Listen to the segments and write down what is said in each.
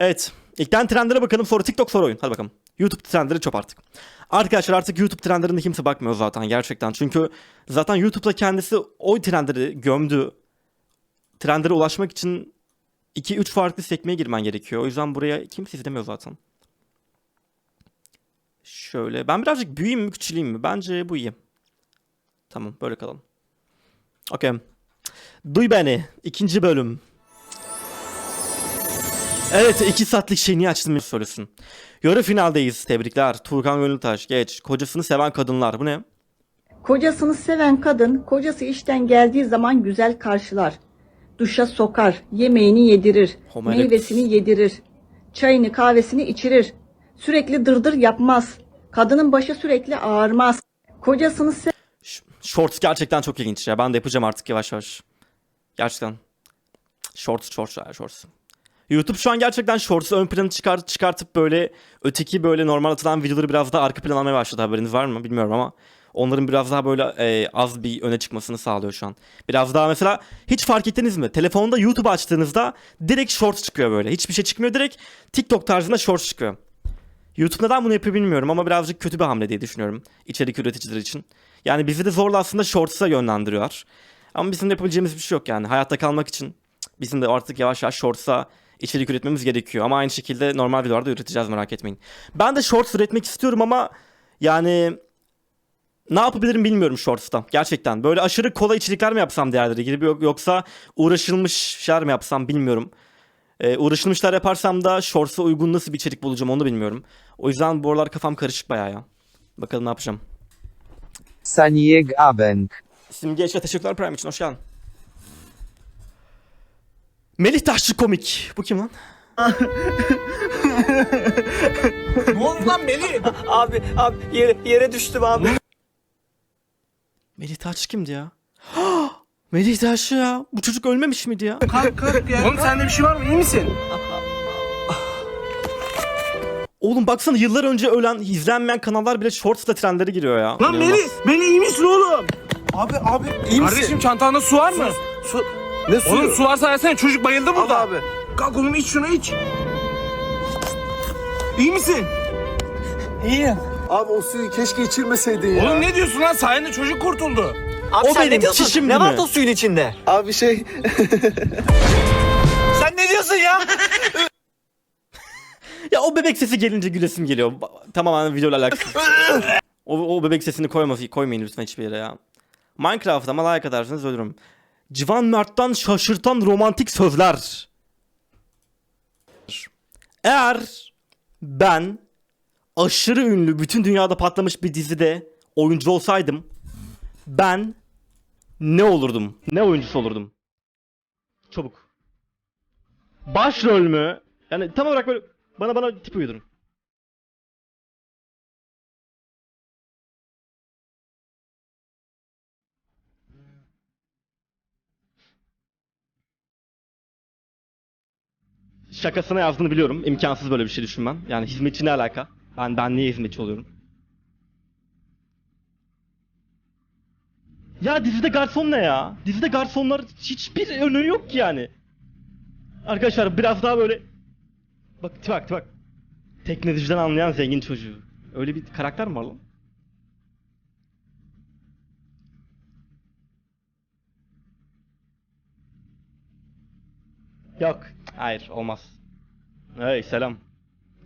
Evet. İlkten trendlere bakalım sonra TikTok sonra oyun. Hadi bakalım. YouTube trendleri çöp artık. Arkadaşlar artık YouTube trendlerine kimse bakmıyor zaten gerçekten. Çünkü zaten YouTube'da kendisi o trendleri gömdü. Trendlere ulaşmak için 2-3 farklı sekmeye girmen gerekiyor. O yüzden buraya kimse izlemiyor zaten. Şöyle. Ben birazcık büyüyeyim mi küçüleyim mi? Bence bu iyi. Tamam böyle kalalım. Okey. Duy beni. ikinci bölüm. Evet iki saatlik şey niye açtım sorusun. Yarı finaldeyiz. Tebrikler. Turkan Gönültaş geç. Kocasını seven kadınlar. Bu ne? Kocasını seven kadın, kocası işten geldiği zaman güzel karşılar. Duşa sokar, yemeğini yedirir, Homo meyvesini yedirir, çayını kahvesini içirir. Sürekli dırdır yapmaz. Kadının başı sürekli ağarmaz. Kocasını se- Ş- Shorts gerçekten çok ilginç ya. Ben de yapacağım artık yavaş yavaş. Gerçekten. Shorts, shorts shorts. YouTube şu an gerçekten shorts'u ön plana çıkart, çıkartıp böyle öteki böyle normal atılan videoları biraz daha arka plan almaya başladı haberiniz var mı bilmiyorum ama onların biraz daha böyle e, az bir öne çıkmasını sağlıyor şu an. Biraz daha mesela hiç fark ettiniz mi? Telefonda YouTube açtığınızda direkt shorts çıkıyor böyle. Hiçbir şey çıkmıyor direkt TikTok tarzında shorts çıkıyor. YouTube neden bunu yapıyor bilmiyorum ama birazcık kötü bir hamle diye düşünüyorum içerik üreticileri için. Yani bizi de zorla aslında shorts'a yönlendiriyorlar. Ama bizim de yapabileceğimiz bir şey yok yani. Hayatta kalmak için bizim de artık yavaş yavaş shorts'a içerik üretmemiz gerekiyor. Ama aynı şekilde normal videolarda üreteceğiz merak etmeyin. Ben de shorts üretmek istiyorum ama yani ne yapabilirim bilmiyorum shorts'ta. Gerçekten. Böyle aşırı kolay içerikler mi yapsam diğerleri gibi yok- yoksa uğraşılmış şeyler mi yapsam bilmiyorum. Ee, uğraşılmışlar yaparsam da shorts'a uygun nasıl bir içerik bulacağım onu da bilmiyorum. O yüzden bu aralar kafam karışık bayağı ya. Bakalım ne yapacağım. Sanieg Abend. Simge Eşe teşekkürler Prime için hoş geldin. Melih Taşçı komik. Bu kim lan? Ne oldu lan Melih? abi abi yere, yere düştüm abi. Melih Taşçı kimdi ya? Melih Taşçı ya. Bu çocuk ölmemiş miydi ya? kalk kalk ya. Oğlum sende bir şey var mı? İyi misin? Oğlum baksana yıllar önce ölen, izlenmeyen kanallar bile shortsla trendlere giriyor ya. Lan. Melih, Melih iyi misin oğlum? Abi abi iyi misin? Kardeşim çantanda su var mı? Su, ne suyu? Oğlum su varsa versene çocuk bayıldı Al burada. abi. Kalk oğlum iç şunu iç. İyi misin? İyiyim. Abi o suyu keşke içirmeseydin ya. Oğlum ne diyorsun lan sayende çocuk kurtuldu. Abi O sen benim ne diyorsun? çişimdi ne var o suyun içinde? Abi şey Sen ne diyorsun ya? Ya o bebek sesi gelince gülesim geliyor. Ba- Tamamen videoyla alakası. o, o bebek sesini koyma, koymayın lütfen hiçbir yere ya. Minecraft ama like atarsanız ölürüm. Civan Mert'ten şaşırtan romantik sözler. Eğer ben aşırı ünlü bütün dünyada patlamış bir dizide oyuncu olsaydım ben ne olurdum? Ne oyuncusu olurdum? Çabuk. Başrol mü? Yani tam olarak böyle bana bana tip uydurun. Şakasına yazdığını biliyorum. İmkansız böyle bir şey düşünmem. Yani hizmetçi ne alaka? Ben ben niye hizmetçi oluyorum? Ya dizide garson ne ya? Dizide garsonlar hiçbir önemi yok ki yani. Arkadaşlar biraz daha böyle Bak bak bak. Teknolojiden anlayan zengin çocuğu. Öyle bir karakter mi var lan? Yok. Hayır olmaz. Hey selam.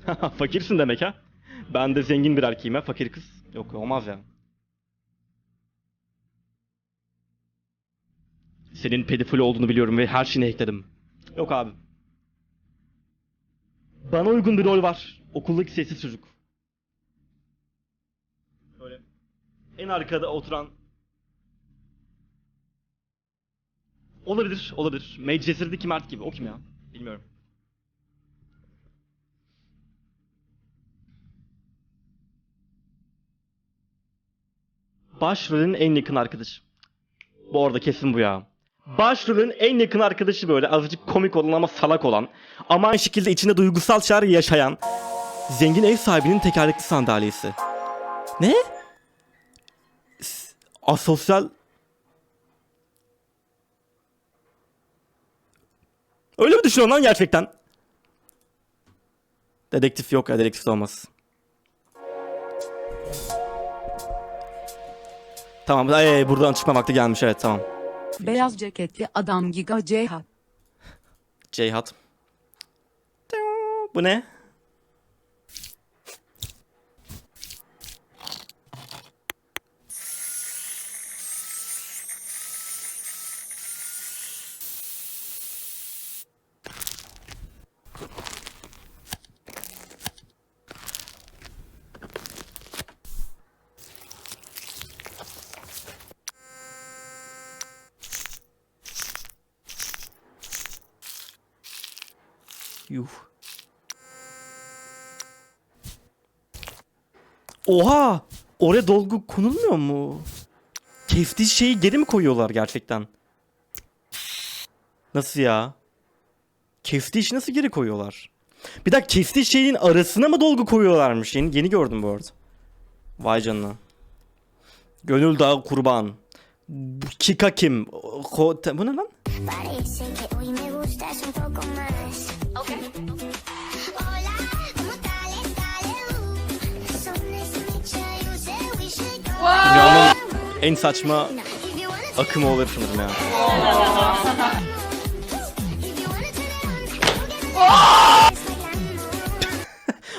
Fakirsin demek ha? Ben de zengin bir erkeğim ha fakir kız. Yok olmaz ya. Senin pedofili olduğunu biliyorum ve her şeyini hackledim. Yok abi. Bana uygun bir rol var. Okuldaki sessiz çocuk. Böyle en arkada oturan Olabilir, olabilir. Medcezir'deki Mert gibi. O kim ya? Bilmiyorum. Başrolün en yakın arkadaşı. Bu arada kesin bu ya. Başrolün en yakın arkadaşı böyle azıcık komik olan ama salak olan ama aynı şekilde içinde duygusal şeyler yaşayan zengin ev sahibinin tekerlekli sandalyesi. Ne? Asosyal Öyle mi düşünüyorsun lan gerçekten? Dedektif yok ya dedektif de olmaz. Tamam ay, buradan çıkma vakti gelmiş evet tamam. Beyaz ceketli adam Giga Cihat. Ceyhat. Bu ne? Oha! Oraya dolgu konulmuyor mu? Kestiği şeyi geri mi koyuyorlar gerçekten? Nasıl ya? Kestiği işi nasıl geri koyuyorlar? Bir dakika kestiği şeyin arasına mı dolgu koyuyorlarmış? Yeni, yeni gördüm bu arada. Vay canına. Gönül Dağı Kurban. Kika kim? Bu ne lan? Parece Dünyanın en saçma akımı olur sanırım ya.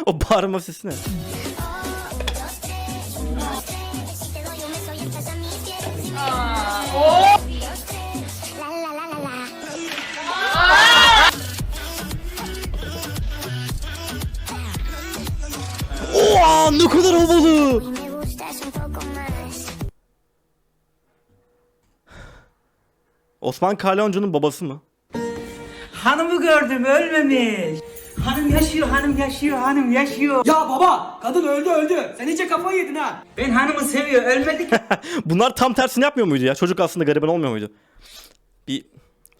O bağırma sesi ne? Oha ne kadar havalı. Osman Kalyoncu'nun babası mı? Hanımı gördüm ölmemiş. Hanım yaşıyor, hanım yaşıyor, hanım yaşıyor. Ya baba kadın öldü öldü. Sen iyice kafayı yedin ha. Ben hanımı seviyor, ölmedi ki. Bunlar tam tersini yapmıyor muydu ya? Çocuk aslında gariban olmuyor muydu? Bir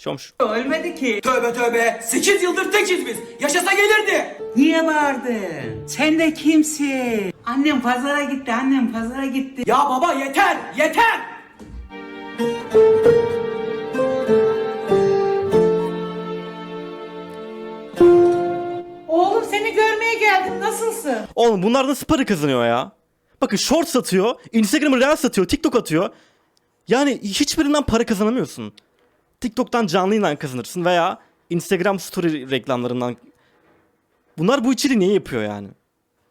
olmuş. ölmedi ki. Tövbe tövbe. 8 yıldır tekiz biz. Yaşasa gelirdi. Niye bağırdın? Sen de kimsin? Annem pazara gitti, annem pazara gitti. Ya baba yeter yeter. Oğlum seni görmeye geldim. Nasılsın? Oğlum bunlar nasıl para kazanıyor ya? Bakın short satıyor, Instagram'ı real satıyor, TikTok atıyor. Yani hiçbirinden para kazanamıyorsun. TikTok'tan canlı yayından kazanırsın veya Instagram story reklamlarından. Bunlar bu içeriği niye yapıyor yani?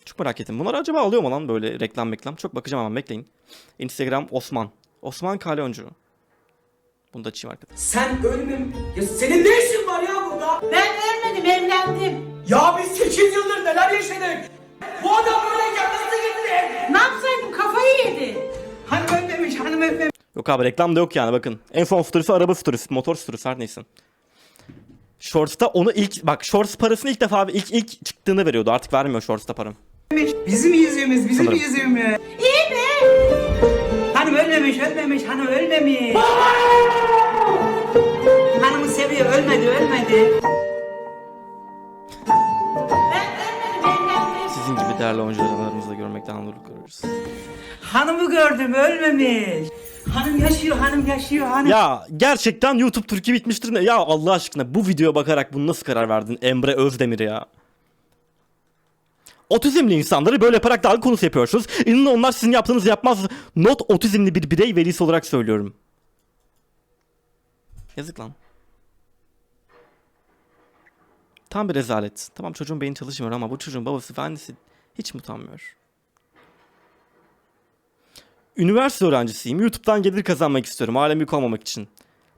Çok merak ettim. Bunlar acaba alıyor mu lan böyle reklam reklam? Çok bakacağım ama bekleyin. Instagram Osman. Osman Kalyoncu. Bunu da açayım arkadaşlar. Sen ölmem. Ya senin ne işin var ya burada? Ben ölmedim evlendim. Ya biz 8 yıldır neler yaşadık. Bu adam böyleyken nasıl gitti? Ne yapsaydım kafayı yedi. Hanım ölmemiş, hanım ölmemiş. Yok abi reklam da yok yani bakın. En son storiesi araba storiesi, motor storiesi her neyse. Shorts'ta onu ilk bak Shorts parasını ilk defa ilk ilk çıktığında veriyordu. Artık vermiyor Shorts'ta para. Bizim yüzüğümüz, bizim Sanırım. yüzüğümüz. İyi mi? Hanım ölmemiş, ölmemiş, hanım ölmemiş. Hanımı seviyor, ölmedi, ölmedi. Sizin gibi değerli oyuncuları aramızda görmekten mutluluk duyuyoruz. Hanımı gördüm, ölmemiş. Hanım yaşıyor, hanım yaşıyor, hanım. Ya gerçekten YouTube Türkiye bitmiştir ne? Ya Allah aşkına bu videoya bakarak bunu nasıl karar verdin Emre Özdemir ya? Otizmli insanları böyle yaparak dalga konusu yapıyorsunuz. İnanın onlar sizin yaptığınızı yapmaz. Not otizmli bir birey velisi olarak söylüyorum. Yazık lan. Tam bir rezalet. Tamam çocuğun beyni çalışmıyor ama bu çocuğun babası ve annesi hiç mi utanmıyor? Üniversite öğrencisiyim. YouTube'dan gelir kazanmak istiyorum. Alem yük olmamak için.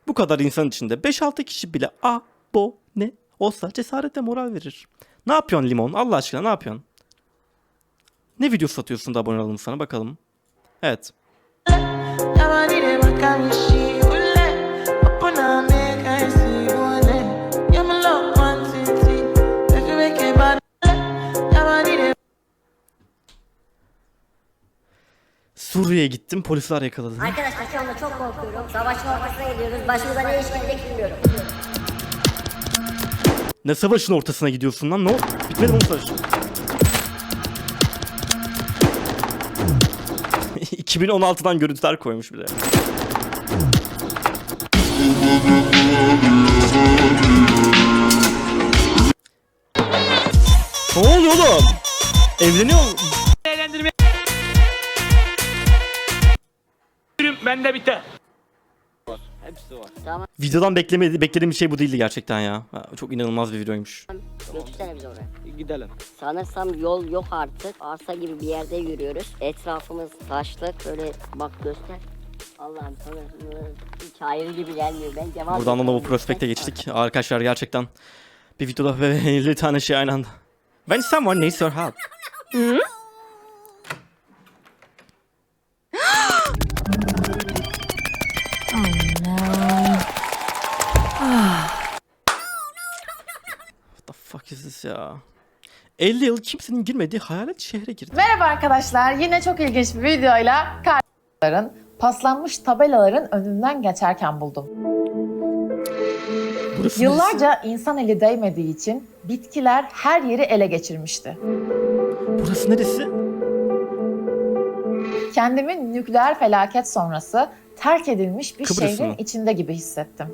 Bu kadar insan içinde 5-6 kişi bile abone olsa cesaretle moral verir. Ne yapıyorsun Limon? Allah aşkına ne yapıyorsun? Ne video satıyorsun da abone olalım sana bakalım. Evet. Suriye'ye gittim polisler yakaladı. Arkadaşlar şu anda çok korkuyorum. Savaşın ortasına gidiyoruz. Başımıza ne iş gelecek bilmiyorum. Ne savaşın ortasına gidiyorsun lan? Ne oldu? Bitmedi mi savaş? 2016'dan görüntüler koymuş bir de. Ne oluyor oğlum? Evleniyor mu? Ben de bitti. Videodan beklemedi, beklediğim bir şey bu değildi gerçekten ya. Ha, Çok inanılmaz bir videoymuş. Götürsene bizi oraya. Gidelim. Sanırsam yol yok artık. Arsa gibi bir yerde yürüyoruz. Etrafımız taşlık. Böyle bak göster. Allah'ım sana hiç hayır gibi gelmiyor. Ben devam Buradan da bu prospekte geçtik. Arkadaşlar gerçekten bir videoda ve 50 tane şey aynı anda. When someone needs your help. Ya? 50 yıl kimsenin girmediği hayalet şehre girdi. Merhaba arkadaşlar. Yine çok ilginç bir videoyla karşıların paslanmış tabelaların önünden geçerken buldum. Burası neresi? Yıllarca insan eli değmediği için bitkiler her yeri ele geçirmişti. Burası neresi? Kendimi nükleer felaket sonrası terk edilmiş bir Kıbrıs şehrin mı? içinde gibi hissettim.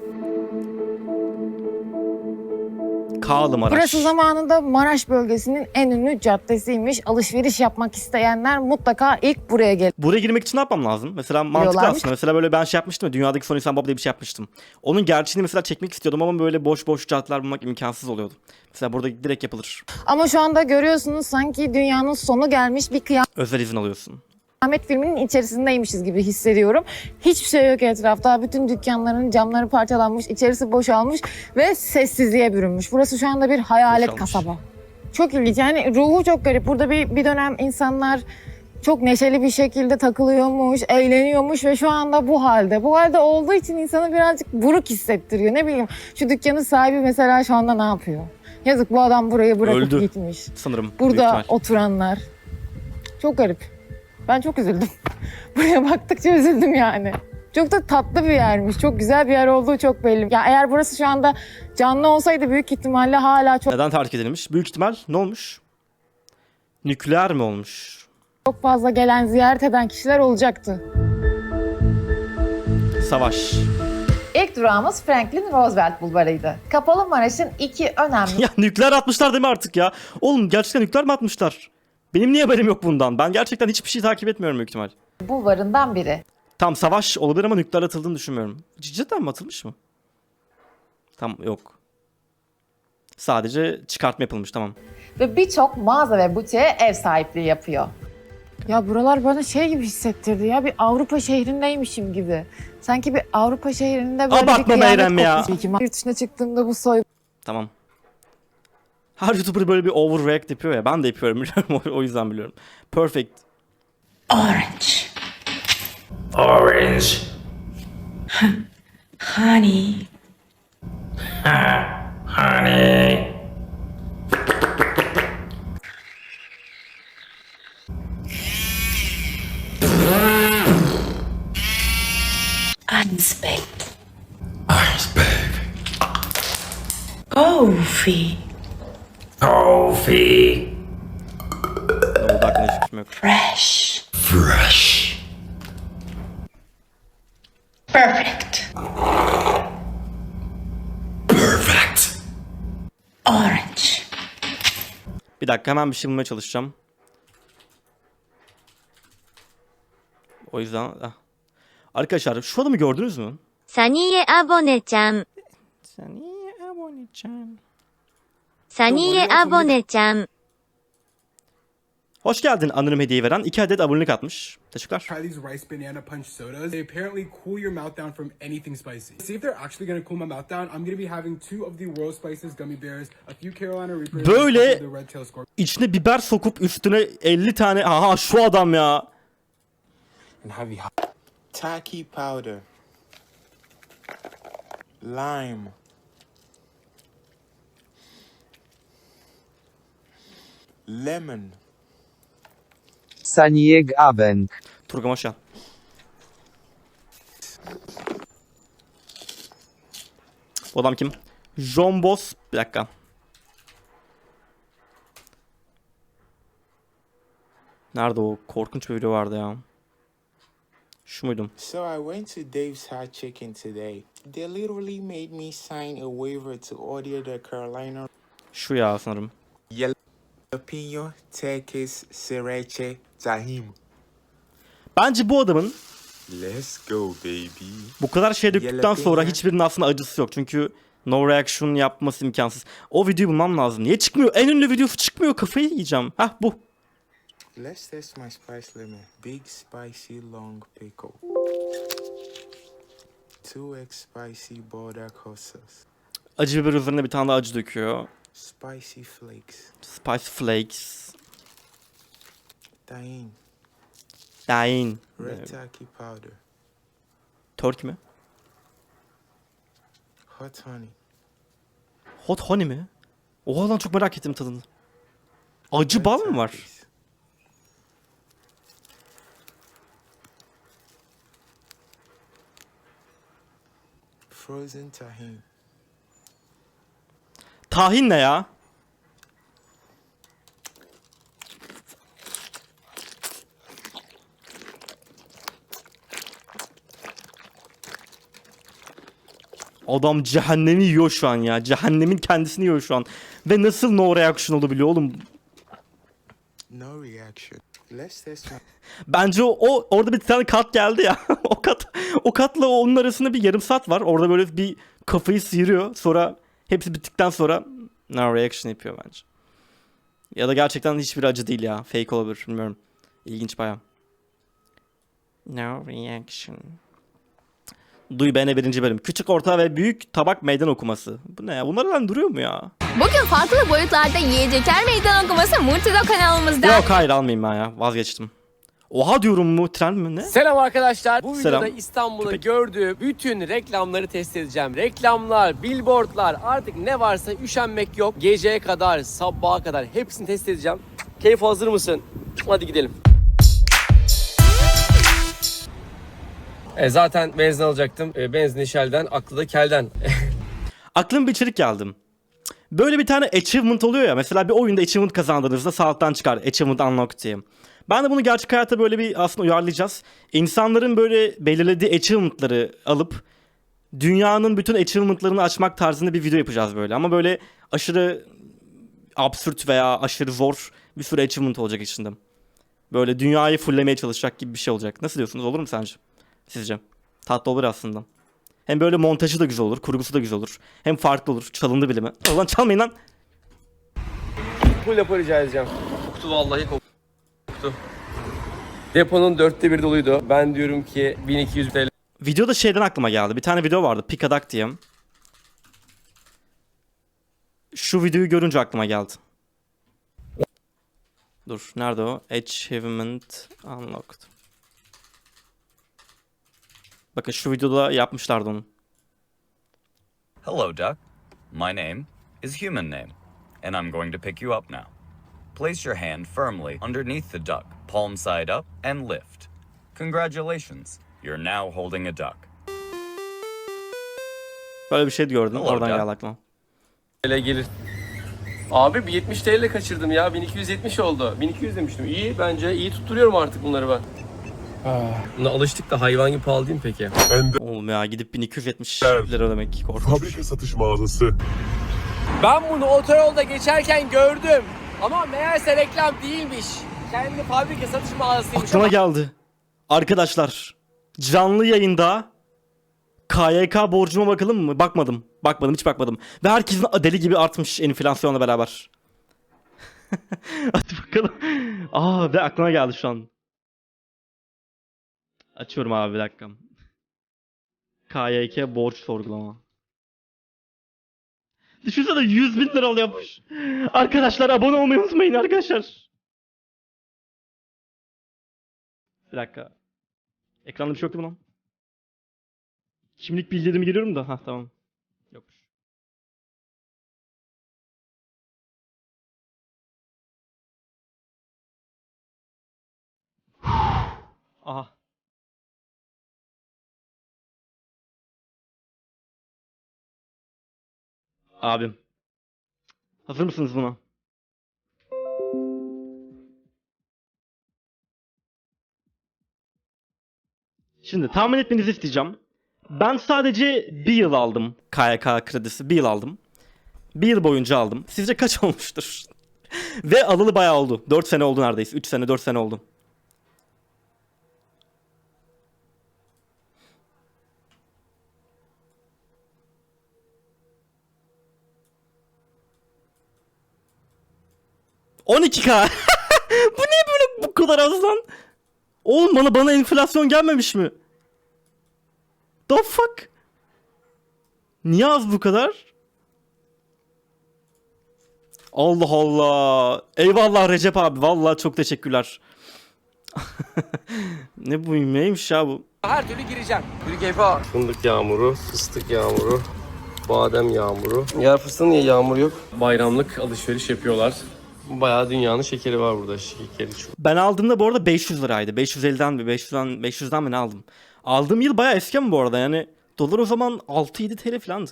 Kağlı Maraş. Burası zamanında Maraş bölgesinin en ünlü caddesiymiş. Alışveriş yapmak isteyenler mutlaka ilk buraya Buraya girmek için ne yapmam lazım? Mesela mantıklı Diyorlarmış. aslında. Mesela böyle ben şey yapmıştım ya dünyadaki son insan baba diye bir şey yapmıştım. Onun gerçeğini mesela çekmek istiyordum ama böyle boş boş caddeler bulmak imkansız oluyordu. Mesela burada direkt yapılır. Ama şu anda görüyorsunuz sanki dünyanın sonu gelmiş bir Özel izin alıyorsun. Kıyamet filminin içerisindeymişiz gibi hissediyorum. Hiçbir şey yok etrafta. Bütün dükkanların camları parçalanmış, içerisi boşalmış ve sessizliğe bürünmüş. Burası şu anda bir hayalet Boşalmış. kasaba. Çok ilginç. Yani ruhu çok garip. Burada bir, bir dönem insanlar çok neşeli bir şekilde takılıyormuş, eğleniyormuş ve şu anda bu halde. Bu halde olduğu için insanı birazcık buruk hissettiriyor. Ne bileyim şu dükkanın sahibi mesela şu anda ne yapıyor? Yazık bu adam burayı bırakıp Öldü. gitmiş. Sanırım. büyük Burada ihtimal. oturanlar. Çok garip. Ben çok üzüldüm. Buraya baktıkça üzüldüm yani. Çok da tatlı bir yermiş. Çok güzel bir yer olduğu çok belli. Ya eğer burası şu anda canlı olsaydı büyük ihtimalle hala çok Neden terk edilmiş? Büyük ihtimal ne olmuş? Nükleer mi olmuş? çok fazla gelen ziyaret eden kişiler olacaktı. Savaş. İlk durağımız Franklin Roosevelt Bulvarı'ydı. Kapalı Maraş'ın iki önemli ya nükleer atmışlar değil mi artık ya? Oğlum gerçekten nükleer mi atmışlar? Benim niye haberim yok bundan? Ben gerçekten hiçbir şey takip etmiyorum büyük ihtimal. bulvarından biri. Tam savaş olabilir ama nükleer atıldığını düşünmüyorum. Cidden mi atılmış mı? Tam yok. Sadece çıkartma yapılmış tamam. Ve birçok mağaza ve butiğe ev sahipliği yapıyor. Ya buralar bana şey gibi hissettirdi ya bir Avrupa şehrindeymişim gibi. Sanki bir Avrupa şehrinde böyle Abartma bir Meyrem ya. Yurt dışına çıktığımda bu soy Tamam. Her YouTuber böyle bir overreact yapıyor ya. Ben de yapıyorum biliyorum. o- yüzden biliyorum. Perfect. Orange. Orange. Honey. Honey. Ice baked. Ice Coffee. Ne oldu hakkında hiçbir fikrim yok. Fresh. Fresh. Perfect. Perfect. Orange. Bir dakika hemen bir şey bulmaya çalışacağım. O yüzden... ah. Arkadaşlar şu adamı gördünüz mü? Saniye abone-chan. Sen niye abone can? Saniye abone-chan. Hoş geldin anonim hediye veren 2 adet abonelik atmış. Teşekkürler. Try these rice banana punch sodas. They apparently cool your mouth down from anything spicy. See if they're actually gonna cool my mouth down. I'm gonna be having two of the world spices gummy bears, a few Carolina Reapers, Böyle- and a couple of the red tail scorpion. İçine biber sokup üstüne 50 tane... Aha şu adam ya. Taki powder, lime, lemon, Sanieg Abeng. Turgam geldin. Bu adam kim? John Boss. Bir dakika. Nerede o? Korkunç bir video vardı ya. Şu muydum? So I went to Dave's Hot Chicken today. They literally made me sign a waiver to order the Carolina Şu ya sanırım. Pinho tekis sereche tahim. Bence bu adamın Let's go baby. bu kadar şey döktükten Jalapeno. sonra hiçbirinin aslında acısı yok. Çünkü no reaction yapması imkansız. O videoyu bulmam lazım. Niye çıkmıyor? En ünlü videosu çıkmıyor. Kafayı yiyeceğim. Hah bu. Let's test my spice lemon. Big spicy long pickle. 2x spicy border sauce. Acı biber üzerine bir tane daha acı döküyor. Spicy flakes. Spice flakes. Tahine. Dain. Red turkey powder. Turk mü? Hot honey. Hot honey mi? Oha lan çok merak ettim tadını. Acı bal mı var? Turkeys. Frozen tahine. Tahin ne ya? Adam cehennemi yiyor şu an ya. Cehennemin kendisini yiyor şu an. Ve nasıl no reaction olabiliyor oğlum? No reaction. Bence o, o orada bir tane kat geldi ya. o kat o katla onun arasında bir yarım saat var. Orada böyle bir kafayı sıyırıyor. Sonra hepsi bittikten sonra no reaction yapıyor bence. Ya da gerçekten hiçbir acı değil ya. Fake olabilir bilmiyorum. İlginç baya. No reaction. Duy Bene birinci bölüm. Küçük, orta ve büyük tabak meydan okuması. Bu ne ya? Bunlar lan duruyor mu ya? Bugün farklı boyutlarda yiyecekler meydan okuması Multilo kanalımızda. Yok hayır almayayım ben ya. Vazgeçtim. Oha diyorum mu? Tren mi ne? Selam arkadaşlar. Bu Selam. videoda İstanbul'da Köpek. gördüğü bütün reklamları test edeceğim. Reklamlar, billboardlar artık ne varsa üşenmek yok. Geceye kadar, sabaha kadar hepsini test edeceğim. Keyif hazır mısın? Hadi gidelim. E, zaten benzin alacaktım. E, benzin Shell'den, aklı da kelden. Aklıma bir içerik geldim. Böyle bir tane achievement oluyor ya. Mesela bir oyunda achievement kazandığınızda sağlıktan çıkar. Achievement unlocked diye. Ben de bunu gerçek hayata böyle bir aslında uyarlayacağız. İnsanların böyle belirlediği achievement'ları alıp dünyanın bütün achievement'larını açmak tarzında bir video yapacağız böyle. Ama böyle aşırı absürt veya aşırı zor bir sürü achievement olacak içinde. Böyle dünyayı fullemeye çalışacak gibi bir şey olacak. Nasıl diyorsunuz? Olur mu sence? Sizce? Tatlı olur aslında. Hem böyle montajı da güzel olur, kurgusu da güzel olur. Hem farklı olur, çalındı bile mi? Ulan çalmayın lan. Bu lafı rica edeceğim. Koktu vallahi koktu. Deponun dörtte bir doluydu. Ben diyorum ki 1200 TL Videoda şeyden aklıma geldi. Bir tane video vardı. Pikadak diye. Şu videoyu görünce aklıma geldi. Dur, nerede o? Achievement Unlocked. Bakın şu videoda yapmışlardı onu. Hello, Duck. My name is Human Name, and I'm going to pick you up now. Place your hand firmly underneath the duck, palm side up, and lift. Congratulations, you're now holding a duck. Böyle bir şey gördüm. Hello, Oradan Jack. geldi aklıma. gelir. Abi bir 70 TL kaçırdım ya. 1270 oldu. 1200 demiştim. İyi bence. iyi tutturuyorum artık bunları ben. Buna alıştık da hayvan gibi pahalı değil mi peki? Oğlum ya gidip 1270 lira ödemek korkunç. Fabrika satış mağazası. Ben bunu otoyolda geçerken gördüm. Ama meğerse reklam değilmiş. Kendi fabrika satış mağazasıymış. Aklıma geldi. Arkadaşlar canlı yayında KYK borcuma bakalım mı? Bakmadım. Bakmadım hiç bakmadım. Ve herkesin deli gibi artmış enflasyonla beraber. Hadi bakalım. Aa ve aklıma geldi şu an. Açıyorum abi bir dakika. KYK borç sorgulama. Düşünsene 100 bin lira oluyormuş. Arkadaşlar abone olmayı unutmayın arkadaşlar. Bir dakika. Ekranda bir şey yoktu mu lan? Kimlik bildirimi giriyorum da. Ha tamam. Yokmuş. Aha. Abim. Hazır mısınız buna? Şimdi tahmin etmenizi isteyeceğim. Ben sadece bir yıl aldım KYK kredisi. Bir yıl aldım. Bir yıl boyunca aldım. Sizce kaç olmuştur? Ve alalı bayağı oldu. 4 sene oldu neredeyse. 3 sene 4 sene oldu. ...12k. bu ne böyle bu kadar az lan? Oğlum bana, bana enflasyon gelmemiş mi? The fuck? Niye az bu kadar? Allah Allah. Eyvallah Recep abi. Vallahi çok teşekkürler. ne bu neymiş ya bu? Her türlü gireceğim. Bir keyfe Fındık yağmuru, fıstık yağmuru, badem yağmuru. Yer fıstığın niye yağmur yok? Bayramlık alışveriş yapıyorlar. Bayağı dünyanın şekeri var burada. Şekeri çok. Ben aldığımda bu arada 500 liraydı. 550'den mi 500'den 500'den mi ne aldım? Aldığım yıl bayağı eski mi bu arada yani? Dolar o zaman 6-7 TL falandı.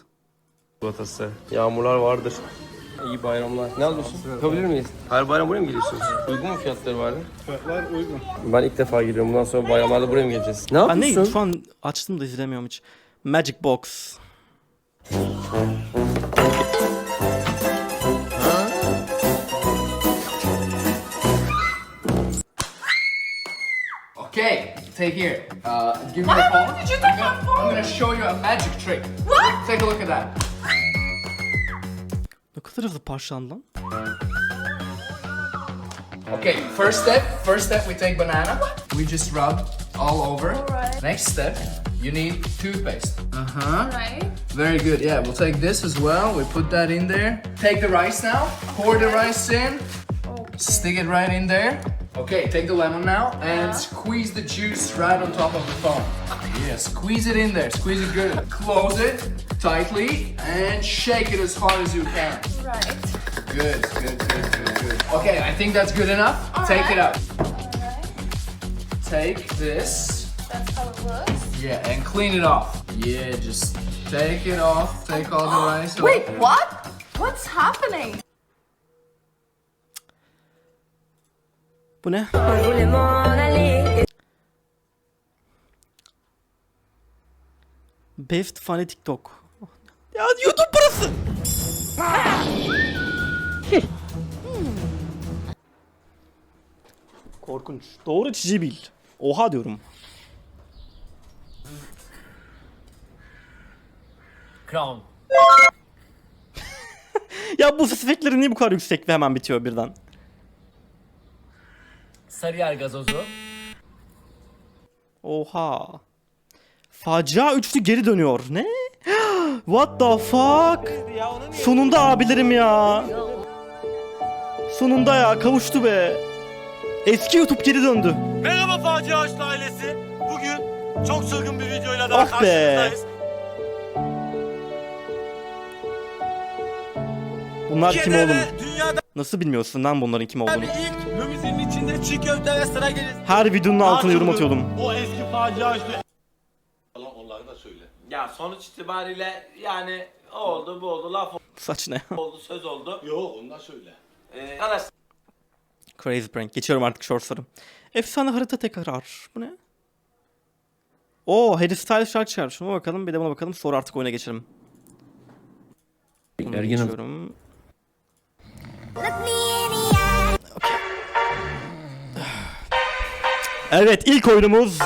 Çikolatası. Yağmurlar vardır. İyi bayramlar. Ne alıyorsun? Yapabilir miyiz? Her bayram buraya mı geliyorsunuz? Uygun mu fiyatları vardı? Fiyatlar uygun. Ben ilk defa geliyorum. Bundan sonra bayramlarda buraya mı geleceğiz? Ne Ben ne yapıyorsun? şu an açtım da izlemiyorum hiç. Magic Box. Okay, take here. Uh, give me the phone. Why did you take I'm gonna, my phone? I'm gonna show you a magic trick. What? Take a look at that. Ne kadar hızlı parçalandı lan. Okay, first step. First step, we take banana. We just rub all over. Alright. Next step, you need toothpaste. Uh huh. Right. Very good. Yeah, we'll take this as well. We put that in there. Take the rice now. Pour the rice in. Stick it right in there. Okay, take the lemon now and uh-huh. squeeze the juice right on top of the foam. Yeah, squeeze it in there. Squeeze it good. Close it tightly and shake it as hard as you can. Right. Good, good, good, good, good. Okay, I think that's good enough. Take it out. Take this. That's how it looks. Yeah, and clean it off. Yeah, just take it off. Take all the rice off. Wait, what? What's happening? Bu ne? Best Funny TikTok. Ya YouTube burası. Korkunç. Doğru çizi bil. Oha diyorum. Crown. Ya bu ses efektleri niye bu kadar yüksek ve hemen bitiyor birden? Sarıyer gazozu. Oha. Facia üçlü geri dönüyor. Ne? What the fuck? Sonunda abilerim ya. Sonunda ya kavuştu be. Eski YouTube geri döndü. Merhaba Facia Açlı ailesi. Bugün çok çılgın bir videoyla daha Ah be. karşınızdayız. Bunlar kim Türkiye'de oğlum? Dünyada Nasıl bilmiyorsun lan bunların kim olduğunu? bir ilk lümüzinin içinde çiğ köfte ve sıra gelir. Her videonun altına yorum atıyordum. O eski Facia Açlı. Onları da söyle. Ya sonuç itibariyle yani o oldu bu oldu laf Saç ne? oldu söz oldu. Yo ondan söyle. Ee, Crazy prank. Geçiyorum artık shortsları. Efsane harita tekrar. Bu ne? Oo Harry Styles şarkı çıkarmış. Şuna bakalım bir de buna bakalım. Sonra artık oyuna geçelim. Bunu Ergen'im. geçiyorum. Evet ilk oyunumuz